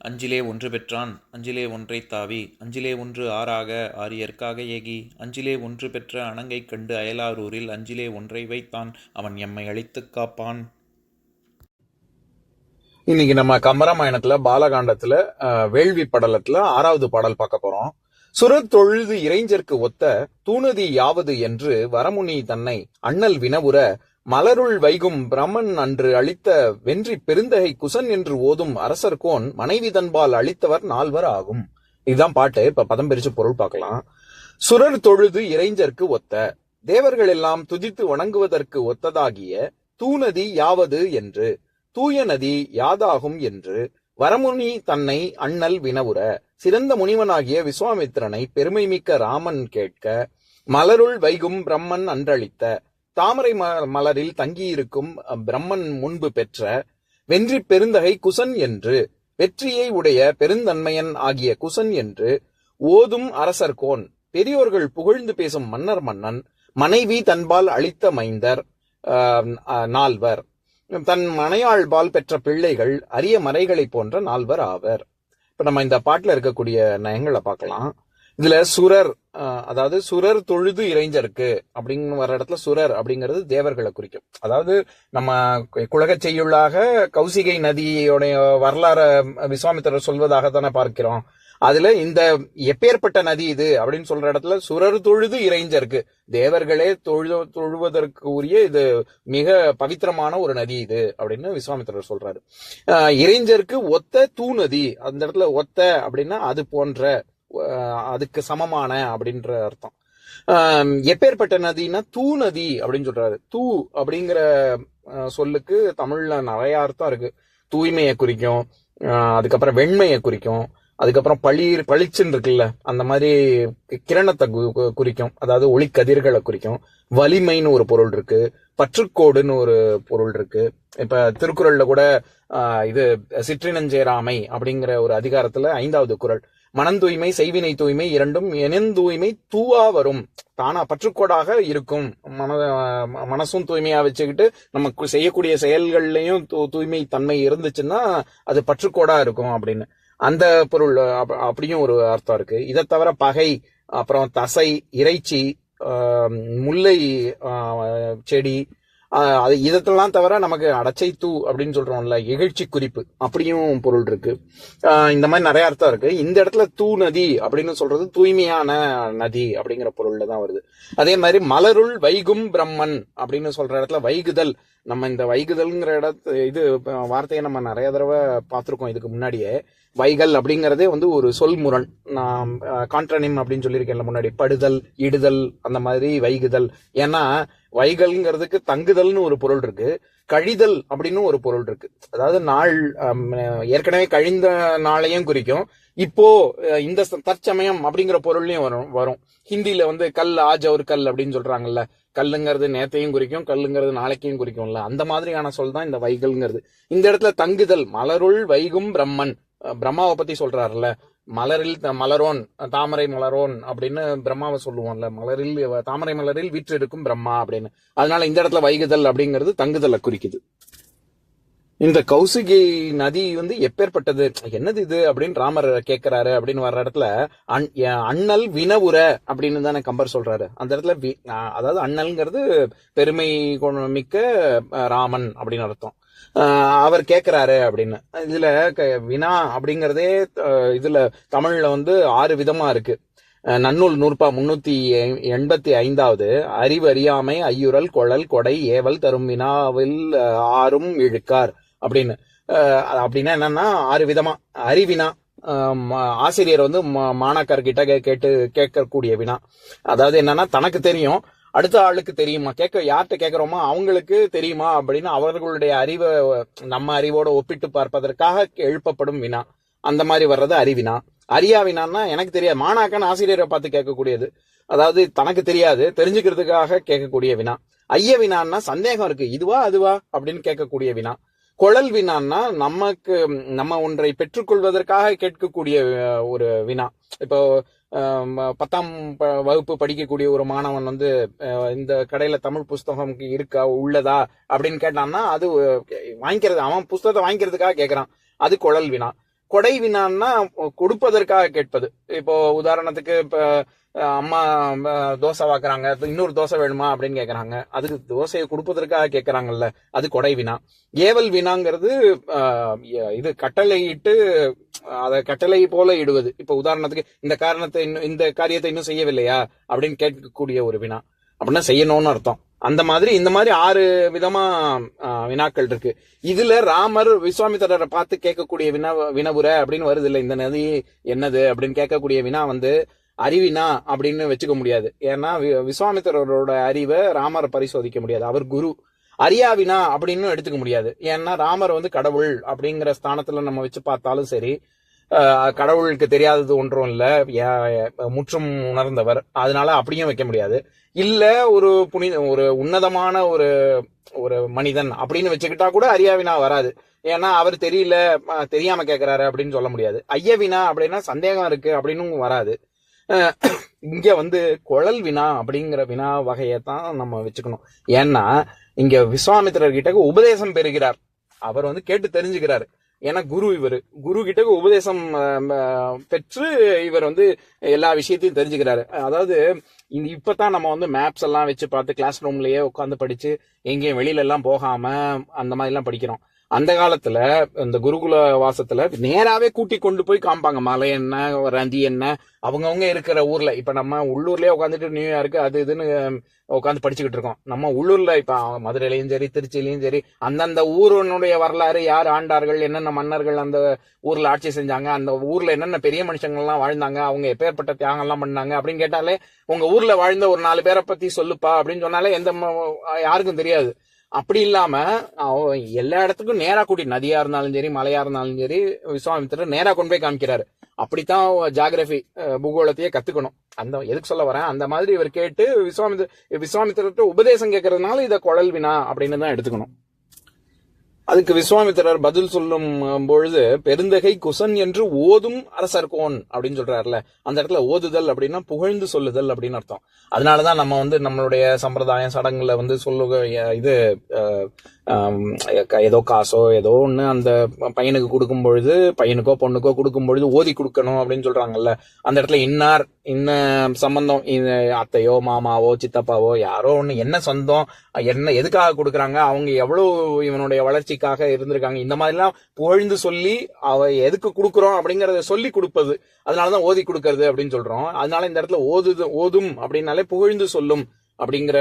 அஞ்சிலே ஒன்று பெற்றான் அஞ்சிலே ஒன்றை தாவி அஞ்சிலே ஒன்று ஆறாக ஆரியற்காக ஏகி அஞ்சிலே ஒன்று பெற்ற அணங்கை கண்டு அயலாரூரில் அஞ்சிலே ஒன்றை வைத்தான் அவன் எம்மை அழித்துக் காப்பான். இன்னைக்கு நம்ம கம்பராமாயணத்துல பாலகாண்டத்துல அஹ், வேள்வி படலத்துல ஆறாவது பாடல் பார்க்க போறோம். சுரத்தொழுது இறைஞ்சற்கு ஒத்த தூணுதி யாவது என்று வரமுனி தன்னை அண்ணல் வினவுற மலருள் வைகும் பிரமன் அன்று அளித்த வென்றி பெருந்தகை குசன் என்று ஓதும் அரசர் கோன் மனைவி தன்பால் அளித்தவர் நால்வர் ஆகும். இதுதான் பாட்டு. இப்ப பதம் பிரிச்சு பொருள் பார்க்கலாம். சுரர் தொழுது இறைஞ்சற்கு ஒத்த. தேவர்கள் எல்லாம் துதித்து வணங்குவதற்கு ஒத்ததாகிய தூநதி யாவது என்று. தூய நதி யாதாகும் என்று. வரமுனி தன்னை அண்ணல் வினவுற. சிறந்த முனிவனாகிய விஸ்வாமித்திரனை பெருமை மிக்க ராமன் கேட்க. மலருள் வைகும் பிரம்மன் அன்றளித்த. தாமரை ம- மலரில் தங்கியிருக்கும் பிரம்மன் முன்பு பெற்ற வென்றி பெருந்தகை குசன் என்று வெற்றியை உடைய பெருந்தன்மையன் ஆகிய குசன் என்று ஓதும் அரசர் கோன் பெரியோர்கள் புகழ்ந்து பேசும் மன்னர் மன்னன் மனைவி தன்பால் அளித்த மைந்தர் ஆஹ், நால்வர். தன் மனையாள்பால் பெற்ற பிள்ளைகள் அரிய மறைகளைப் போன்ற நால்வர் ஆவர். இப்ப நம்ம இந்த பாட்டுல இருக்கக்கூடிய நயங்களை பார்க்கலாம். இதுல சுரர் ஆஹ், அதாவது சுரர் தொழுது இறைஞ்சருக்கு அப்படின்னு வர இடத்துல சுரர் அப்படிங்கிறது தேவர்களை குறிக்கும். அதாவது நம்ம குலகச் செய்யுள்ளாக கௌசிகை நதியோடைய வரலாறு விஸ்வாமித்திரர் சொல்வதாக தானே பார்க்கிறோம். அதுல இந்த எப்பேற்பட்ட நதி இது அப்படின்னு சொல்ற இடத்துல சுரர் தொழுது இறைஞ்சருக்கு தேவர்களே தொழு தொழுவதற்கு உரிய இது மிக பவித்திரமான ஒரு நதி இது அப்படின்னு விஸ்வாமித்திரர் சொல்றாரு. ஆஹ் இறைஞ்சருக்கு ஒத்த தூ நதி அந்த இடத்துல ஒத்த அப்படின்னா அது போன்ற அதுக்கு சமமான அப்படின்ற அர்த்தம். ஆஹ் எப்பேற்பட்ட நதினா தூ நதி அப்படின்னு சொல்றாரு. தூ அப்படிங்கிற சொல்லுக்கு தமிழ்ல நிறைய அர்த்தம் இருக்கு. தூய்மையை குறிக்கும் ஆஹ் அதுக்கப்புறம் வெண்மையை குறிக்கும் அதுக்கப்புறம் பளிர் பளிச்சுன்னு இருக்குல்ல அந்த மாதிரி கிரணத்தை கு- குறிக்கும். அதாவது ஒளிக்கதிர்களை குறிக்கும். வலிமைன்னு ஒரு பொருள் இருக்கு. பற்றுக்கோடுன்னு ஒரு பொருள் இருக்கு. இப்ப திருக்குறள்ல கூட ஆஹ், இது சிற்றினஞ்சேராமை அப்படிங்கிற ஒரு அதிகாரத்துல ஐந்தாவது குறள். மனம் தூய்மை செய்வினை தூய்மை இரண்டும் எனின் தூவா வரும். தானா பற்றுக்கோடாக இருக்கும். மன மனசும் தூய்மையா வச்சுக்கிட்டு நமக்கு செய்யக்கூடிய செயல்கள்லயும் தூ- தூய்மை தன்மை இருந்துச்சுன்னா அது பற்றுக்கோடா இருக்கும் அப்படின்னு. அந்த பொருள் அப்- அப்படியும் ஒரு அர்த்தம் இருக்கு. இதை தவிர பகை அப்புறம் தசை இறைச்சி முல்லை செடி அது இதெல்லாம் தவிர நமக்கு அடச்சை தூ அப்படின்னு சொல்றோம்ல இகழ்ச்சி குறிப்பு அப்படியும் பொருள் இருக்கு. இந்த மாதிரி நிறைய அர்த்தம் இருக்கு. இந்த இடத்துல தூ நதி அப்படின்னு சொல்றது தூய்மையான நதி அப்படிங்கிற பொருள்ல தான் வருது. அதே மாதிரி மலருள் வைகும் பிரம்மன் அப்படின்னு சொல்ற இடத்துல வைகுதல். நம்ம இந்த வைகுதல்ங்கிற இடத்து இது வார்த்தையை நம்ம நிறைய தடவை பார்த்துருக்கோம் இதுக்கு முன்னாடியே. வைகல் அப்படிங்கிறதே வந்து ஒரு சொல் முரண் நான் கான்ட்ரனிம் அப்படின்னு சொல்லியிருக்கேன்ல முன்னாடி படுதல் இடுதல் அந்த மாதிரி வைகுதல். ஏன்னா வைகல்ங்கிறதுக்கு தங்குதல்னு ஒரு பொருள் இருக்கு. கழிதல் அப்படின்னு ஒரு பொருள் இருக்கு. அதாவது நாள் ஏற்கனவே கழிந்த நாளையும் குறிக்கும். இப்போ இந்த தற்சமயம் அப்படிங்கிற பொருள்லையும் வரும் வரும். ஹிந்தியில வந்து கல் ஆஜ ஒரு கல் அப்படின்னு சொல்றாங்கல்ல. கல்லுங்கிறது நேத்தையும் குறிக்கும் கல்லுங்கிறது நாளைக்கையும் குறிக்கும்ல. அந்த மாதிரியான சொல் தான் இந்த வைகல்ங்கிறது. இந்த இடத்துல தங்குதல் மலருள் வைகும் பிரம்மன். பிரம்மாவை பத்தி சொல்றாருல்ல. மலரில் த- மலரோன் தாமரை மலரோன் அப்படின்னு பிரம்மாவை சொல்லுவோம்ல. மலரில் தாமரை மலரில் வீற்றெடுக்கும் பிரம்மா அப்படின்னு. அதனால இந்த இடத்துல வைகுதல் அப்படிங்கிறது தங்குதலை குறிக்குது. இந்த கௌசிகை நதி வந்து எப்பேற்பட்டது? என்னது இது அப்படின்னு ராமர் கேட்கிறாரு அப்படின்னு வர்ற இடத்துல அண்- அண்ணல் வினவுற அப்படின்னு தானே கம்பர் சொல்றாரு. அந்த இடத்துல வி- அதாவது அண்ணல்ங்கிறது பெருமை மிக்க ராமன் அப்படின்னு அர்த்தம். அவர் கேட்குறாரு அப்படின்னு. இதில் க- வினா அப்படிங்கிறதே இதில் தமிழில் வந்து ஆறு விதமாக இருக்குது நன்னூல் நூற்பா முன்னூத்தி எ- எண்பத்தி ஐந்தாவது அறிவு அறியாமை ஐயுறல் குழல் கொடை ஏவல் தரும் வினாவில் ஆறும் இழுக்கார் அப்படின்னு. அப்படின்னா என்னன்னா ஆறு விதமா. அறிவினா ஆசிரியர் வந்து மாணாக்கர்கிட்ட கே- கேட்டு கேட்கக்கூடிய வினா. அதாவது என்னன்னா தனக்கு தெரியும் அடுத்த ஆளுக்கு தெரியுமா? கேட்க யார்கிட்ட கேட்குறோமோ அவங்களுக்கு தெரியுமா அப்படின்னு அவர்களுடைய அறிவை நம்ம அறிவோட ஒப்பிட்டு பார்ப்பதற்காக எழுப்பப்படும் வினா. அந்த மாதிரி வர்றது அறிவினா. அறியா வினான்னா எனக்கு தெரியாது. மாணாக்கன் ஆசிரியரை பார்த்து கேட்கக்கூடியது. அதாவது தனக்கு தெரியாது. தெரிஞ்சுக்கிறதுக்காக கேட்கக்கூடிய வினா. ஐய வினான்னா சந்தேகம் இருக்கு. இதுவா அதுவா அப்படின்னு கேட்கக்கூடிய வினா. குழல் வினான்னா நமக்கு நம்ம ஒன்றை பெற்றுக்கொள்வதற்காக கேட்கக்கூடிய ஒரு வினா. இப்போ பத்தாம் ப- வகுப்பு படிக்கக்கூடிய ஒரு மாணவன் வந்து இந்த கடையில தமிழ் புஸ்தகம் இருக்கா உள்ளதா அப்படின்னு கேட்டான்னா அது வாங்கிக்கிறது அவன் புஸ்தகத்தை வாங்கிக்கிறதுக்காக கேட்கறான் அது குழல் வினா. கொடை வினான்னா கொடுப்பதற்காக கேட்பது. இப்போ உதாரணத்துக்கு இப்ப அம்மா தோசை வாக்குறாங்க இன்னொரு தோசை வேணுமா அப்படின்னு கேட்குறாங்க அதுக்கு தோசையை கொடுப்பதற்காக கேட்குறாங்கல்ல அது கொடை வினா. ஏவல் வினாங்கிறது இது கட்டளையிட்டு அதை கட்டளை போல இடுவது. இப்ப உதாரணத்துக்கு இந்த காரணத்தை இன்னும் இந்த காரியத்தை இன்னும் செய்யவில்லையா அப்படின்னு கேட்கக்கூடிய ஒரு வினா. அப்படின்னா செய்யணும்னு அர்த்தம். அந்த மாதிரி இந்த மாதிரி ஆறு விதமா வினாக்கள் இருக்கு. இதுல ராமர் விஸ்வாமித்திரரை பார்த்து கேட்கக்கூடிய வினா வினவுரை அப்படின்னு வருது இல்ல இந்த நதி என்னது அப்படின்னு கேட்கக்கூடிய வினா வந்து அறிவினா அப்படின்னு வச்சுக்க முடியாது. ஏன்னா வி- விஸ்வாமித்திரரோட அறிவை ராமர் பரிசோதிக்க முடியாது. அவர் குரு. அறியாவினா அப்படின்னு எடுத்துக்க முடியாது. ஏன்னா ராமர் வந்து கடவுள் அப்படிங்கிற ஸ்தானத்துல நம்ம வச்சு பார்த்தாலும் சரி கடவுளுக்கு தெரியாதது ஒன்றும் இல்லை. ஏ- முற்றும் உணர்ந்தவர். அதனால அப்படியும் வைக்க முடியாது. இல்ல ஒரு புனித ஒரு உன்னதமான ஒரு ஒரு மனிதன் அப்படின்னு வச்சுக்கிட்டா கூட அரியாவினா வராது. ஏன்னா அவர் தெரியல தெரியாம கேட்கிறாரு அப்படின்னு சொல்ல முடியாது. ஐயவினா அப்படின்னா சந்தேகம் இருக்கு அப்படின்னு வராது. இங்க வந்து குழல் வினா அப்படிங்கிற வினா வகையை தான் நம்ம வச்சுக்கணும். ஏன்னா இங்க விஸ்வாமித்திரர் கிட்ட உபதேசம் பெறுகிறார். அவர் வந்து கேட்டு தெரிஞ்சுக்கிறாரு. ஏன்னா குரு இவர். குரு கிட்ட உபதேசம் பெற்று இவர் வந்து எல்லா விஷயத்தையும் தெரிஞ்சுக்கிறாரு. அதாவது இந்த இப்பதான் நம்ம வந்து மேப்ஸ் எல்லாம் வச்சு பார்த்து கிளாஸ் ரூம்லயே உட்காந்து படிச்சு எங்கேயும் வெளியில எல்லாம் போகாம அந்த மாதிரி எல்லாம் படிக்கிறோம். அந்த காலத்துல இந்த குருகுல வாசத்துல நேராவே கூட்டி கொண்டு போய் காமிப்பாங்க மலை என்ன ரந்தி என்ன அவங்கவுங்க இருக்கிற ஊர்ல. இப்ப நம்ம உள்ளூர்லயே உட்காந்துட்டு நியூயார்க்கு அது இதுன்னு உட்காந்து படிச்சுக்கிட்டு இருக்கோம். நம்ம உள்ளூர்ல இப்ப மதுரையிலயும் சரி திருச்சியிலயும் சரி அந்தந்த ஊருனுடைய வரலாறு யார் ஆண்டார்கள் என்னென்ன மன்னர்கள் அந்த ஊர்ல ஆட்சி செஞ்சாங்க அந்த ஊர்ல என்னென்ன பெரிய மனுஷங்கள்லாம் வாழ்ந்தாங்க அவங்க எப்பேற்பட்ட தியாகம் எல்லாம் பண்ணாங்க அப்படின்னு கேட்டாலே உங்க ஊர்ல வாழ்ந்த ஒரு நாலு பேரை பத்தி சொல்லுப்பா அப்படின்னு சொன்னாலே எந்த யாருக்கும் தெரியாது. அப்படி இல்லாம அவ- எல்லா இடத்துக்கும் நேரா கூட்டி நதியா இருந்தாலும் சரி மலையா இருந்தாலும் சரி விஸ்வாமித்திரர் நேரா கொண்டு போய் காமிக்கிறாரு. அப்படித்தான் ஜாகிரபி பூகோளத்தையே கத்துக்கணும். அந்த எதுக்கு சொல்ல வரேன்? அந்த மாதிரி இவர் கேட்டு விஸ்வாமித்திர விஸ்வாமித்திரத்தை உபதேசம் கேட்கறதுனால இதை குழல் வினா அப்படின்னு தான் எடுத்துக்கணும். அதுக்கு விஸ்வாமித்திரர் பதில் சொல்லும் பொழுது பெருந்தகை குசன் என்று ஓதும் அரசர் கோன் அப்படின்னு சொல்றாருல. அந்த இடத்துல ஓதுதல் அப்படின்னா புகழ்ந்து சொல்லுதல் அப்படின்னு அர்த்தம். அதனாலதான் நம்ம வந்து நம்மளுடைய சம்பிரதாயம் சடங்குல வந்து சொல்லுக இது அஹ், ஏதோ காசோ ஏதோ ஒன்று அந்த பையனுக்கு கொடுக்கும் பொழுது பையனுக்கோ பொண்ணுக்கோ கொடுக்கும் பொழுது ஓதி கொடுக்கணும் அப்படின்னு சொல்றாங்கல்ல. அந்த இடத்துல இன்னார் இன்ன சம்பந்தம்? இது அத்தையோ மாமாவோ சித்தப்பாவோ யாரோ ஒன்று என்ன சொந்தம்? என்ன எதுக்காக கொடுக்குறாங்க? அவங்க எவ்வளோ இவனுடைய வளர்ச்சிக்காக இருந்திருக்காங்க? இந்த மாதிரிலாம் புகழ்ந்து சொல்லி அவ எதுக்கு கொடுக்குறோம் அப்படிங்கிறத சொல்லி கொடுப்பது. அதனாலதான் ஓதி கொடுக்கறது அப்படின்னு சொல்றோம். அதனால இந்த இடத்துல ஓதுது ஓதும் அப்படின்னாலே புகழ்ந்து சொல்லும். அப்படிங்கிற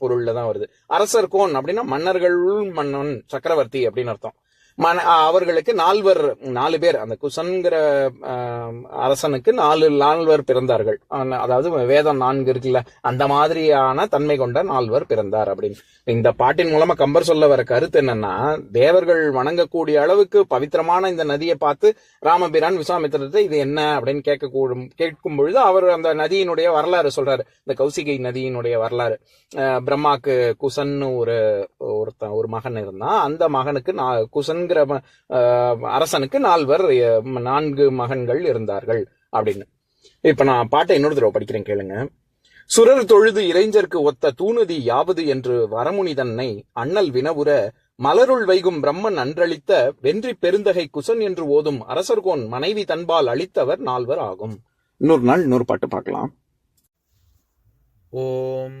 பொருள்ல தான் வருது. அரசர் கோன் அப்படின்னா மன்னர்களுள் மன்னன் சக்கரவர்த்தி அப்படின்னு அர்த்தம். மன அவர்களுக்கு நால்வர் நாலு பேர் அந்த குசன்கிற அரசனுக்கு நாலு நால்வர் பிறந்தார்கள். அதாவது வேதம் நான்கு இருக்குல்ல அந்த மாதிரியான தன்மை கொண்ட நால்வர் பிறந்தார் அப்படின்னு. இந்த பாட்டின் மூலமா கம்பர் சொல்ல வர கருத்து என்னன்னா தேவர்கள் வணங்கக்கூடிய அளவுக்கு பவித்திரமான இந்த நதியை பார்த்து ராமபிரான் விஸ்வாமித்திரத்தை இது என்ன அப்படின்னு கேட்கக்கூடும் கேட்கும் பொழுது அவர் அந்த நதியினுடைய வரலாறு சொல்றாரு. இந்த கௌசிகை நதியினுடைய வரலாறு. பிரம்மாக்கு குசன்னு ஒரு ஒருத்தன் ஒரு மகன் இருந்தான். அந்த மகனுக்கு நான் குசன் என்கிற அரசனுக்கு நால்வர் நான்கு மகன்கள் இருந்தார்கள் அப்படின்னு. இப்ப நான் பாட்டை இன்னொரு தடவை படிக்கிறேன் கேளுங்க. சுரர் தொழுது இறைஞ்சற்கு ஒத்த தூணுதி யாவது என்று வரமுனி தன்னை அண்ணல் வினவுற மலருள் வைகும் பிரம்மன் அன்றளித்த வென்றி பெருந்தகை குசன் என்று ஓதும் அரசர்கோன் மனைவி தன்பால் அளித்தவர் நால்வர் ஆகும். இன்னொரு நாள் இன்னொரு பாட்டு பார்க்கலாம். ஓம்